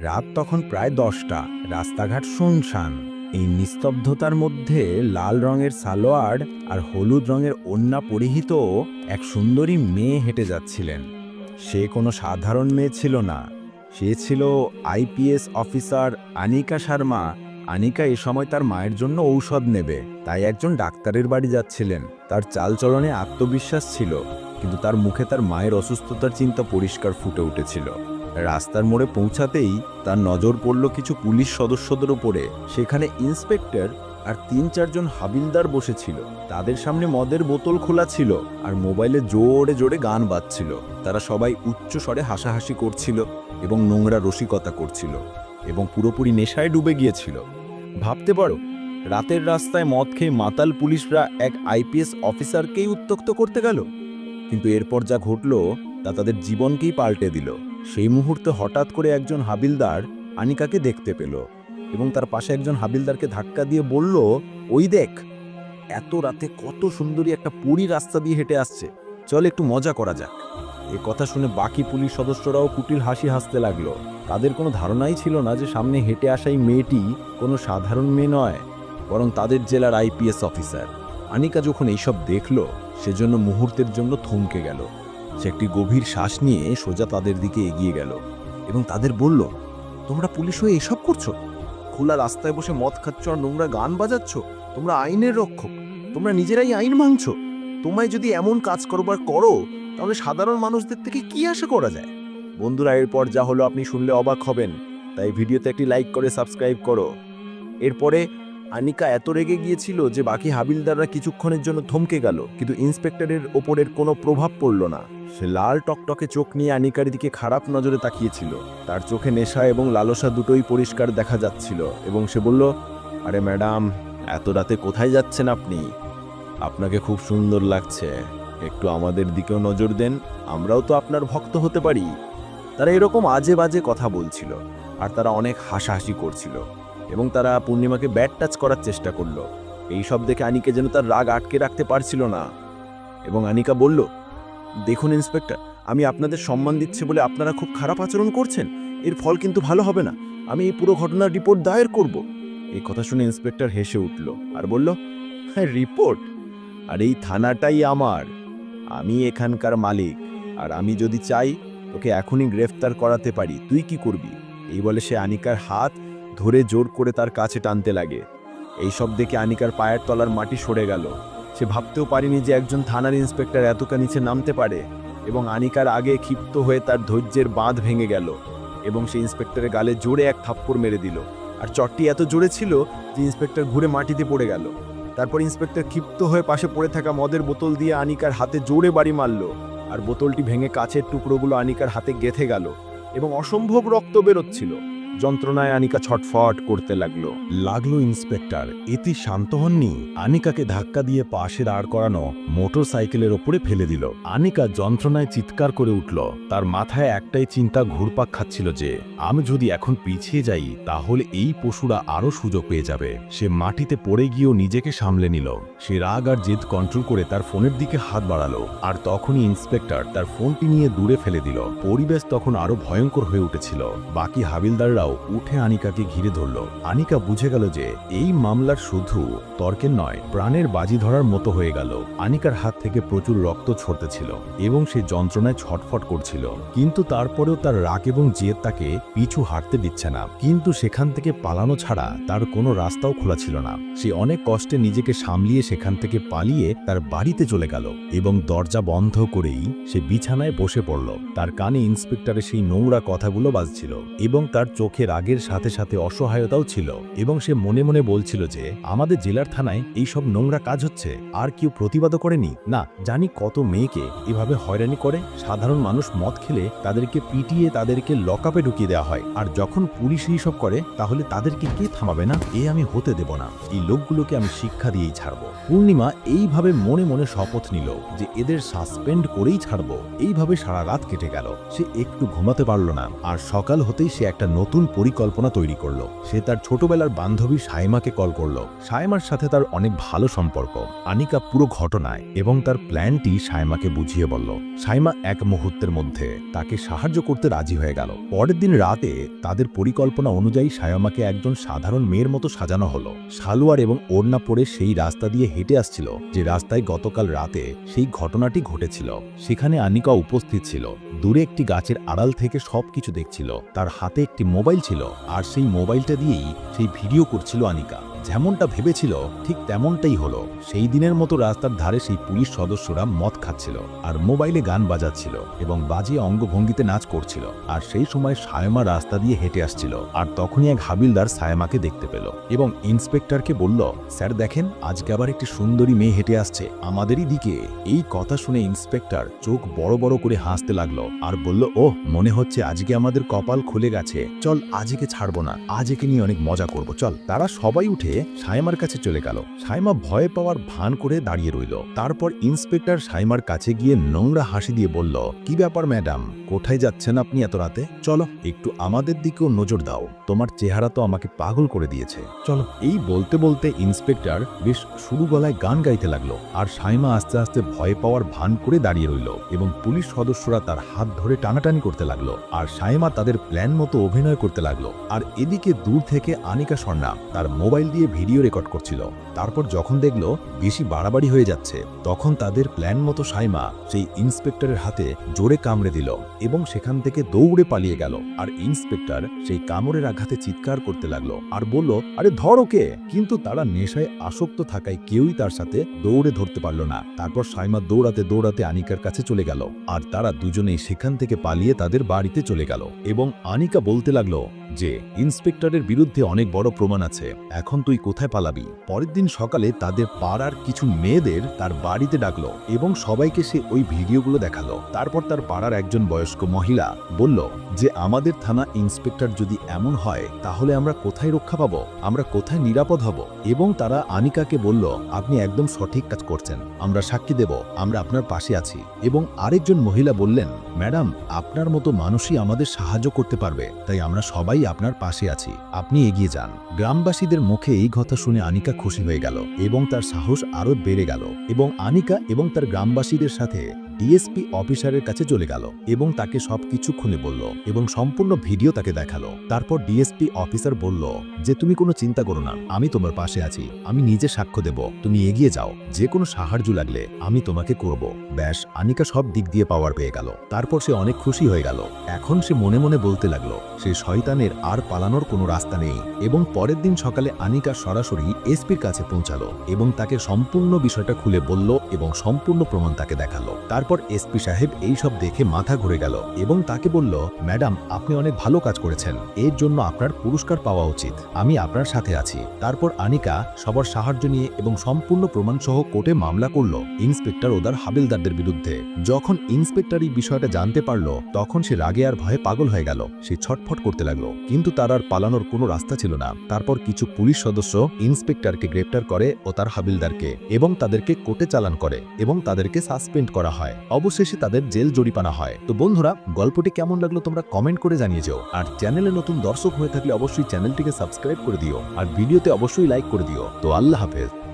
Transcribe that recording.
রাত তখন প্রায় দশটা। রাস্তাঘাট শুনশান। এই নিস্তব্ধতার মধ্যে লাল রঙের সালোয়ার আর হলুদ রঙের ওন্না পরিহিত এক সুন্দরী মেয়ে হেঁটে যাচ্ছিলেন। সে কোনো সাধারণ মেয়ে ছিল না। সে ছিল আইপিএস অফিসার আনিকা শর্মা। আনিকা এ সময় তার মায়ের জন্য ঔষধ নেবে। তাই একজন ডাক্তারের বাড়ি যাচ্ছিলেন। তার চালচলনে আত্মবিশ্বাস ছিল। কিন্তু তার মুখে তার মায়ের অসুস্থতার চিন্তা পরিষ্কার ফুটে উঠেছিল। রাস্তার মোড়ে পৌঁছাতেই তার নজর পড়ল কিছু পুলিশ সদস্যদের উপরে। সেখানে ইন্সপেক্টর আর তিন চারজন হাবিলদার বসেছিল। তাদের সামনে মদের বোতল খোলা ছিল আর মোবাইলে জোরে জোরে গান বাজছিল। তারা সবাই উচ্চ স্বরে হাসাহাসি করছিল এবং নোংরা রসিকতা করছিল এবং পুরোপুরি নেশায় ডুবে গিয়েছিল। ভাবতে পারো, রাতের রাস্তায় মদ খেয়ে মাতাল পুলিশরা এক আইপিএস অফিসারকেই উত্তক্ত করতে গেল। কিন্তু এরপর যা ঘটল তা তাদের জীবনকেই পাল্টে দিল। সেই মুহূর্তে হঠাৎ করে একজন হাবিলদার আনিকাকে দেখতে পেল এবং তার পাশে একজন হাবিলদারকে ধাক্কা দিয়ে বলল, ওই দেখ, এত রাতে কত সুন্দরী একটা পুরী রাস্তা দিয়ে হেঁটে আসছে। চল একটু মজা করা যাক। এ কথা শুনে বাকি পুলিশ সদস্যরাও কুটিল হাসি হাসতে লাগল। তাদের কোনো ধারণাই ছিল না যে সামনে হেঁটে আসা এই মেয়েটি কোনো সাধারণ মেয়ে নয়, বরং তাদের জেলার আইপিএস অফিসার। আনিকা যখন এইসব দেখল, সেজন্য মুহূর্তের জন্য থমকে গেল। সে একটি গভীর শ্বাস নিয়ে সোজা তাদের দিকে এগিয়ে গেল এবং তাদের বলল, তোমরা পুলিশ হয়ে এসব করছ? খোলা রাস্তায় বসে মদ খাচ্ছ আর নোংরা গান বাজাচ্ছ? তোমরা আইনের রক্ষক। তোমরা নিজেরাই আইন ভাঙছো। তোমায় যদি এমন কাজ করবার করো, তাহলে সাধারণ মানুষদের থেকে কি আশা করা যায়? বন্ধুরা, এরপর যা হলো আপনি শুনলে অবাক হবেন। তাই ভিডিওতে একটি লাইক করে সাবস্ক্রাইব করো। এরপরে আনিকা এত রেগে গিয়েছিল যে বাকি হাবিলদাররা কিছুক্ষণের জন্য থমকে গেল, কিন্তু ইন্সপেক্টরের ওপরের কোনো প্রভাব পড়ল না। সে লাল টকটকে চোখ নিয়ে আনিকার দিকে খারাপ নজরে তাকিয়েছিল। তার চোখে নেশা এবং লালসা দুটোই পরিষ্কার দেখা যাচ্ছিল এবং সে বলল, আরে ম্যাডাম, এত রাতে কোথায় যাচ্ছেন আপনি? আপনাকে খুব সুন্দর লাগছে। একটু আমাদের দিকেও নজর দেন, আমরাও তো আপনার ভক্ত হতে পারি। তারা এরকম আজে বাজে কথা বলছিল আর তারা অনেক হাসাহাসি করছিল এবং তারা পূর্ণিমাকে ব্যাট টাচ করার চেষ্টা করল। এই সব দেখে আনিকে যেন তার রাগ আটকে রাখতে পারছিল না। এবং আনিকা বলল দেখুন, ইন্সপেক্টর, আমি আপনাদের সম্মান দিচ্ছি বলে আপনারা খুব খারাপ আচরণ করছেন। এর ফল কিন্তু ভালো হবে না। আমি এই পুরো ঘটনার রিপোর্ট দায়ের করব। এই কথা শুনে ইন্সপেক্টর হেসে উঠল আর বলল হ্যাঁ রিপোর্ট? আর এই থানাটাই আমার। আমি এখানকার মালিক। আর আমি যদি চাই, তোকে এখনই গ্রেফতার করাতে পারি। তুই কি করবি? এই বলে সে আনিকার হাত ধরে জোর করে তার কাছে টানতে লাগে। এই সব দেখে আনিকার পায়ের তলার মাটি সরে গেল। সে ভাবতেও পারেনি যে একজন থানার ইন্সপেক্টর এতটা নিচে নামতে পারে এবং আনিকার আগে ক্ষিপ্ত হয়ে তার ধৈর্যের বাঁধ ভেঙে গেল এবং সে ইন্সপেক্টরের গালে জোরে এক থাপ্পড় মেরে দিল। আর চটটি এত জোরে ছিল যে ইন্সপেক্টর ঘুরে মাটিতে পড়ে গেল। তারপর ইন্সপেক্টর ক্ষিপ্ত হয়ে পাশে পড়ে থাকা মদের বোতল দিয়ে আনিকার হাতে জোরে বাড়ি মারল আর বোতলটি ভেঙে কাছের টুকরোগুলো আনিকার হাতে গেথে গেল এবং অসম্ভব রক্ত বেরোচ্ছিল। যন্ত্রণায় আনিকা ছটফট করতে লাগল। লাগল ইন্সপেক্টর, এতে শান্ত হননি। আনিকাকে ধাক্কা দিয়ে পাশে দাঁড় করানো মোটর সাইকেলের ওপরে ফেলে দিল। আনিকা যন্ত্রণায় চিৎকার করে উঠল। তার মাথায় একটাই চিন্তা ঘুরপাক খাচ্ছিল যে, আমি যদি এখন পিছিয়ে যাই, তাহলে এই পশুরা আরও সুযোগ পেয়ে যাবে। সে মাটিতে পড়ে গিয়েও নিজেকে সামলে নিল। সে রাগ আর জেদ কন্ট্রোল করে তার ফোনের দিকে হাত বাড়ালো। আর তখনই ইন্সপেক্টর তার ফোনটি নিয়ে দূরে ফেলে দিল। পরিবেশ তখন আরও ভয়ঙ্কর হয়ে উঠেছিল। বাকি হাবিলদাররাও উঠে আনিকাকে ঘিরে ধরল। আনিকা বুঝে গেল যে এই মামলার শুধু তর্কের নয়, প্রাণের বাজি ধরার মতো হয়ে গেল। আনিকার হাত থেকে প্রচুর রক্ত ছড়তেছিল এবং সে যন্ত্রণায় ছটফট করছিল। কিন্তু তারপরেও তার রাগ এবং জেদ তাকে পিছু হাঁটতে দিচ্ছে না। কিন্তু সেখান থেকে পালানো ছাড়া তার কোনো রাস্তাও খোলা ছিল না। সে অনেক কষ্টে নিজেকে সামলিয়ে সেখান থেকে পালিয়ে তার বাড়িতে চলে গেল এবং দরজা বন্ধ করেই সে বিছানায় বসে পড়ল। তার কানে ইন্সপেক্টরের সেই নোংরা কথাগুলো বাজছিল এবং তার চোখে রাগের সাথে সাথে অসহায়তাও ছিল এবং সে মনে মনে বলছিল যে, আমাদের জেলার থানায় এই সব নোংরা কাজ হচ্ছে। আর কেউ প্রতিবাদও করেনি। না, জানি কত মেয়েকে এভাবে হয়রানি করে। সাধারণ মানুষ মদ খেলে তাদেরকে পিটিয়ে তাদেরকে লকআপে ঢুকিয়ে দেওয়া হয়। আর যখন পুলিশ এই সব করে, তাহলে তাদেরকে কে থামাবে না? এ আমি হতে দেব না। এই লোকগুলোকে আমি শিক্ষা দিয়েই ছাড়ব। পূর্ণিমা এইভাবে মনে মনে শপথ নিল যে, এদের সাসপেন্ড করেই ছাড়ব। এইভাবে সারা রাত কেটে গেল। সে একটু ঘুমাতে পারল না। আর সকাল হতেই সে একটা নতুন নতুন পরিকল্পনা তৈরি করল। সে তার ছোটবেলার বান্ধবী সাইমাকে কল করল। সাইমার সাথে তার অনেক ভালো সম্পর্ক। আনিকা পুরো ঘটনায় এবং তার প্ল্যানটি সাইমাকে বুঝিয়ে বলল। সাইমা এক মুহূর্তের মধ্যে তাকে সাহায্য করতে রাজি হয়ে গেল। পরের দিন রাতে তাদের পরিকল্পনা অনুযায়ী সায়মাকে একজন সাধারণ মেয়ের মতো সাজানো হলো। সালোয়ার এবং ওড়না পরে সেই রাস্তা দিয়ে হেঁটে আসছিল, যে রাস্তায় গতকাল রাতে সেই ঘটনাটি ঘটেছিল। সেখানে আনিকা উপস্থিত ছিল। দূরে একটি গাছের আড়াল থেকে সবকিছু দেখছিল। তার হাতে একটি মোবাইল ছিল আর সেই মোবাইলটা দিয়েই সেই ভিডিও করছিল আনিকা। যেমনটা ভেবেছিল, ঠিক তেমনটাই হলো। সেই দিনের মতো রাস্তার ধারে সেই পুলিশ সদস্যরা মদ খাচ্ছিল আর মোবাইলে গান বাজাচ্ছিল এবং বাজিয়ে অঙ্গভঙ্গিতে নাচ করছিল। আর সেই সময় সায়মা রাস্তা দিয়ে হেঁটে আসছিল আর তখনই এক হাবিলদার সায়মাকে দেখতে পেল এবং ইন্সপেক্টরকে বলল, স্যার, দেখেন, আজকে আবার একটি সুন্দরী মেয়ে হেঁটে আসছে। আমাদেরই দিকে। এই কথা শুনে ইন্সপেক্টর চোখ বড় বড় করে হাসতে লাগল আর বলল ও মনে হচ্ছে আজকে আমাদের কপাল খুলে গেছে। চল, আজকে ছাড়বো না। আজকে নিয়ে অনেক মজা করব। চল, তারা সবাই উঠে সাইমার কাছে চলে গেল। সাইমা ভয় পাওয়ার ভান করে দাঁড়িয়ে রইল। তারপর ইন্সপেক্টর সাইমার কাছে গিয়ে নোংরা হাসি দিয়ে বলল, কি ব্যাপার ম্যাডাম? কোথায় যাচ্ছেন আপনি এত রাতে? চলো, একটু আমাদের দিকেও নজর দাও। তোমার চেহারা তো আমাকে পাগল করে দিয়েছে। চলো। এই বলতে বলতে ইন্সপেক্টর বেশ শুরু গলায় গান গাইতে লাগল আর সাইমা আস্তে আস্তে ভয় পাওয়ার ভান করে দাঁড়িয়ে রইল এবং পুলিশ সদস্যরা তার হাত ধরে টানাটানি করতে লাগল আর সাইমা তাদের প্ল্যান মতো অভিনয় করতে লাগল। আর এদিকে দূর থেকে আনিকা স্বর্ণা তার মোবাইল দিয়ে ভিডিও রেকর্ড করছিল। তারপর যখন দেখল বেশি বাড়াবাড়ি হয়ে যাচ্ছে, তখন তাদের প্ল্যান মতো সাইমা সেই ইন্সপেক্টরের হাতে জোরে কামড়ে দিল এবং সেখান থেকে দৌড়ে পালিয়ে গেল। আর ইন্সপেক্টর সেই কামড়ের আঘাতে চিৎকার করতে লাগল আর বলল, আরে ধর ওকে কিন্তু তারা নেশায় আসক্ত থাকায় কেউই তার সাথে দৌড়ে ধরতে পারল না। তারপর সাইমা দৌড়াতে দৌড়াতে আনিকার কাছে চলে গেল। আর তারা দুজনেই সেখান থেকে পালিয়ে তাদের বাড়িতে চলে গেল। এবং আনিকা বলতে লাগল যে ইন্সপেক্টরের বিরুদ্ধে অনেক বড় প্রমাণ আছে। এখন তুই কোথায় পালাবি? পরের দিন সকালে তাদের পাড়ার কিছু মেয়েদের তার বাড়িতে ডাকলো এবং সবাইকে সে ওই ভিডিওগুলো দেখাল। তারপর তার পাড়ার একজন বয়স্ক মহিলা বলল যে, আমাদের থানা ইন্সপেক্টর যদি এমন হয়, তাহলে আমরা কোথায় রক্ষা পাবো? আমরা কোথায় নিরাপদ হব? এবং তারা আনিকাকে বলল, আপনি একদম সঠিক কাজ করছেন। আমরা সাক্ষী দেব। আমরা আপনার পাশে আছি। এবং আরেকজন মহিলা বললেন, ম্যাডাম, আপনার মতো মানুষই আমাদের সাহায্য করতে পারবে। তাই আমরা সবাই আপনার পাশে আছি। আপনি এগিয়ে যান। গ্রামবাসীদের মুখে এই কথা শুনে আনিকা খুশি হয়ে গেল এবং তার সাহস আরও বেড়ে গেল। এবং আনিকা এবং তার গ্রামবাসীদের সাথে ডিএসপি অফিসারের কাছে চলে গেল এবং তাকে সবকিছু খুলে বলল এবং সম্পূর্ণ ভিডিও তাকে দেখাল। তারপর ডিএসপি অফিসার বলল, যে তুমি কোনো চিন্তা করো না, আমি তোমার পাশে আছি, আমি নিজে সাক্ষ্য দেব, তুমি এগিয়ে যাও, যে কোনো সাহায্য লাগলে আমি তোমাকে করব। ব্যাস, আনিকা সব দিক দিয়ে পাওয়ার পেয়ে গেল। তারপর সে অনেক খুশি হয়ে গেল। এখন সে মনে মনে বলতে লাগল, সে শয়তানের আর পালানোর কোনো রাস্তা নেই। এবং পরের দিন সকালে আনিকা সরাসরি এসপির কাছে পৌঁছালো এবং তাকে সম্পূর্ণ বিষয়টা খুলে বলল এবং সম্পূর্ণ প্রমাণ তাকে দেখাল। তারপর এসপি সাহেব এই সব দেখে মাথা ঘুরে গেল এবং তাকে বলল, ম্যাডাম, আপনি অনেক ভালো কাজ করেছেন। এর জন্য আপনার পুরস্কার পাওয়া উচিত। আমি আপনার সাথে আছি। তারপর আনিকা সবার সাহায্য নিয়ে এবং সম্পূর্ণ প্রমাণ সহ কোর্টে মামলা করল ইন্সপেক্টর ওদার হাবিলদারদের বিরুদ্ধে। যখন ইন্সপেক্টর এই বিষয়টা জানতে পারল, তখন সে রাগে আর ভয়ে পাগল হয়ে গেল। সে ছটফট করতে লাগল, কিন্তু তার আর পালানোর কোনো রাস্তা ছিল না। তারপর কিছু পুলিশ সদস্য ইন্সপেক্টরকে গ্রেপ্তার করে ও তার হাবিলদারকে এবং তাদেরকে কোর্টে চালান করে এবং তাদেরকে সাসপেন্ড করা হয়। অবশেষে তাদের জেল জরিপানা হয়। তো বন্ধুরা, গল্পটি কেমন লাগল তোমরা কমেন্ট করে জানিয়ে যাও। আর চ্যানেলে নতুন দর্শক হয়ে থাকলে অবশ্যই চ্যানেলটিকে সাবস্ক্রাইব করে দিও। আর ভিডিওতে অবশ্যই লাইক করে দিও। তো আল্লাহ হাফেজ।